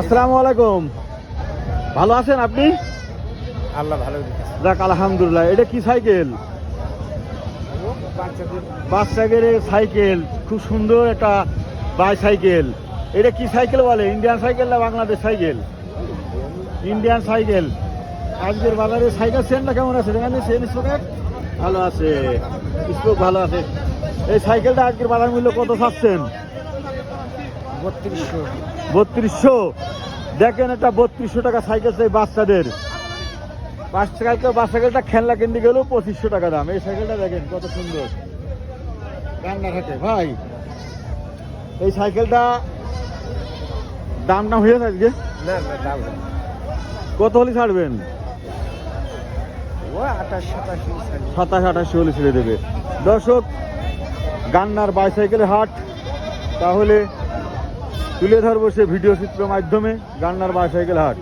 আসসালামু আলাইকুম। ভালো আছেন আপনি? আল্লাহ ভালো যাক আলহামদুলিল্লাহ। এটা কি সাইকেল? বাচ্চাদের সাইকেল। খুব সুন্দর একটা বাইসাইকেল এটা কি সাইকেল বলে? ইন্ডিয়ান সাইকেল না বাংলাদেশ সাইকেল? Indian cycle. আজকের বাজারে সাইকেল সেন্টটা কেমন আছে? দেখেন সেন স্পোকেট ভালো আছে। স্পোক ভালো আছে। এই সাইকেলটা আজকের বাজার মূল্য কত থাকছেন বত্রিশশো। দেখেন একটা বত্রিশশো টাকা সাইকেল চাই বাচ্চাদের। বাস সাইকেলটা খেলনা কিনতে গেলেও পঁচিশশো টাকা দাম। এই সাইকেলটা দেখেন কত সুন্দর। রান্নাঘাটে ভাই। এই সাইকেলটা দাম দাম হয়েছে আজকে? না না দাম কত হলে ছাড়বেন? সাতাশ আঠাশি হলে ছেড়ে দেবে। দর্শক গান্নার বাইসাইকেলের হাট। তাহলে তুলে ধরবো সে ভিডিও চিত্রের মাধ্যমে গান্নার বাইসাইকেল হাট।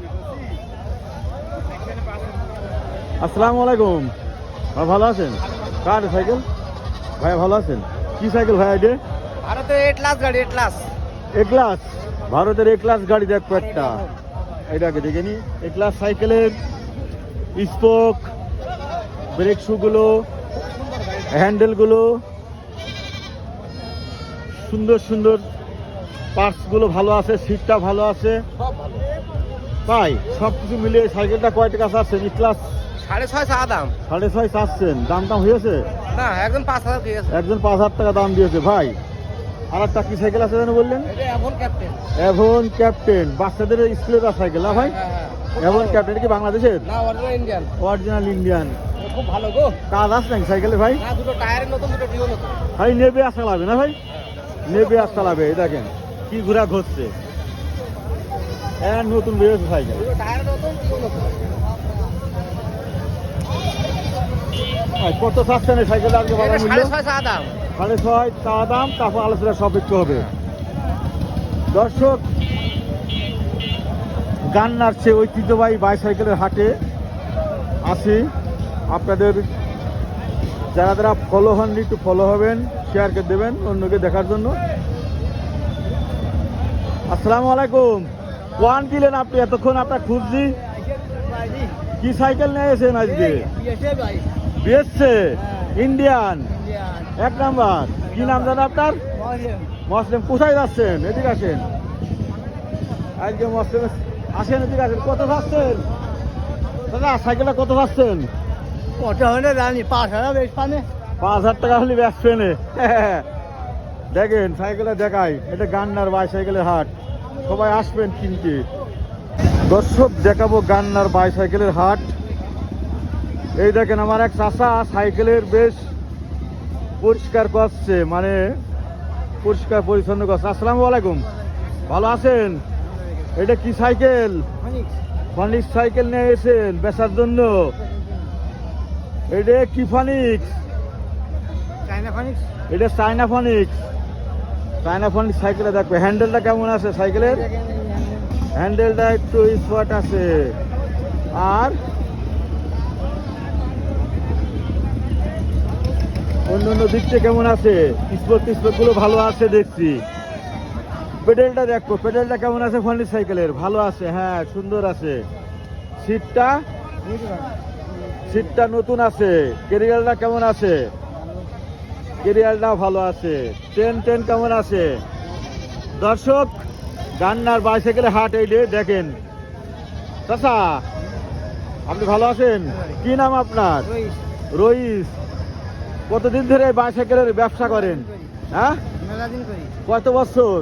আসসালামু আলাইকুম। ভাই ভালো আছেন? কার সাইকেল? ভাই ভালো আছেন? কি সাইকেল ভাই এটা ভারতের এ ক্লাস গাড়ি এ ক্লাস এ ক্লাস ভারতের এ ক্লাস গাড়ি দেখ একটা। এটাকে দেখে নি। এ ক্লাস সাইকেলের স্পোক ব্রেক শুগুলো হ্যান্ডেলগুলো সুন্দর সুন্দর পার্টসগুলো ভালো আছে সিটটা ভালো আছে। তাই সব কিছু মিলিয়ে সাইকেলটা কয় টাকা চাচ্ছেন? ই ক্লাস সাড়ে ছয় চা দাম। সাড়ে ছয় চাচ্ছেন। দাম দাম হয়েছে? না একদম পাঁচ হাজার দিয়ে গেছে একজন পাঁচ হাজার টাকা দাম দিয়েছে। ভাই আর একটা কি সাইকেল আছে যেন বললেন? এভন ক্যাপ্টেন বাচ্চাদের স্কুলের সাইকেল না ভাই? এভন ক্যাপ্টেন কি বাংলাদেশের? অরিজিনাল ইন্ডিয়ান খুব ভালো গো। কাজ আছে নাকি সাইকেলে ভাই? দুটো টায়ারের নতুন দুটো ভাই নেবে আসা লাগবে না ভাই? নেবে আসা লাগবে দেখেন। কি ঘোরা ঘটছে? হ্যাঁ নতুন বেরোচ্ছে ভাই, কত চাচ্ছেন এই সাইকেল আজকে বাজার মূল্য? সাড়ে ছয় চা দাম। তারপর আলোচনা সাপেক্ষ হবে। দর্শক গান্নার চেয়ে ঐতিহ্যবাহী বাইসাইকেলের হাটে আসি। আপনাদের যারা যারা ফলো হননি একটু ফলো হবেন শেয়ার করে দেবেন অন্যকে দেখার জন্য। আসসালামু আলাইকুম। কোয়ান দিলেন আপনি? এতক্ষণ আপনার খুঁজছি। কি সাইকেল নিয়ে এসেছেন আজকে? বিএসছে ইন্ডিয়ান? এক নাম্বার। কি নাম জানো আপনার? মসলিম। কোথায় যাচ্ছেন? এদিকে আসেন। আজকে মসলিম আসেন এদিকে আসেন। কত যাচ্ছেন? দাদা সাইকেলটা কত যাচ্ছেন? কত হলে জানি পাঁচ হাজার বেশ পানে। পাঁচ হাজার টাকা হলে ব্যাস পেনে দেখেন সাইকেলে দেখাই এটা গান্নার বাইসাইকেলের হাট। সবাই আসবেন কিনতে। দর্শক দেখাবো গান্নার বাইসাইকেলের হাট। এই দেখেন আমার এক চাষা সাইকেলের বেশ পরিষ্কার করছে মানে পরিষ্কার পরিচ্ছন্ন করছে। আসসালামু আলাইকুম। ভালো আছেন? এটা কি সাইকেল? ফানিক্স সাইকেল নিয়ে এসেছেন বেচার জন্য। এটা কি ফনিক্স। এটা চায়না ফনিক্স। চায়না ফনিক্স সাইকেলে দেখবে হ্যান্ডেলটা কেমন আছে সাইকেলের? হ্যান্ডেলটা একটু স্পট আছে। আর অন্য অন্য দিকটা কেমন আছে? স্পোর্ট স্পোর্টগুলো ভালো আছে দেখছি। পেডেলটা দেখো, পেডেলটা কেমন আছে ফনিক্স সাইকেলের? ভালো আছে হ্যাঁ সুন্দর আছে। সিটটা সিটটা নতুন আছে। কেরিয়ালটা কেমন আছে? কেরিয়ালটা ভালো আছে। ট্রেন ট্রেন কেমন আছে? দর্শক গান্নার বাইসাইকেলে হাট এই দেখেন। চাচা আপনি ভালো আছেন? কি নাম আপনার? রইস। কতদিন ধরে বাইসাইকেলের ব্যবসা করেন? হ্যাঁ? কত বছর?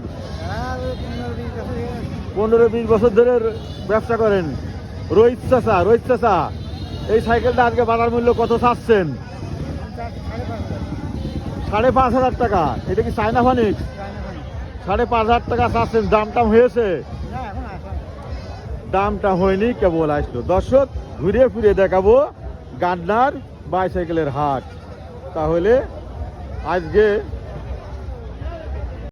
পনেরো বিশ বছর ধরে ব্যবসা করেন। রোহিত চাচা রোহিত চাচা এই সাইকেলটা আজকে বাজার মূল্য কত চাচ্ছেন? সাড়ে পাঁচ হাজার টাকা। এটা কি চায়না ফানিক সাড়ে পাঁচ হাজার টাকা চাচ্ছেন দাম টাম হয়েছে? দামটা হয়নি, কেবল আসলো। দর্শক ঘুরে ফিরে দেখাবো গান্নার বাইসাইকেলের হাট। তাহলে আজকে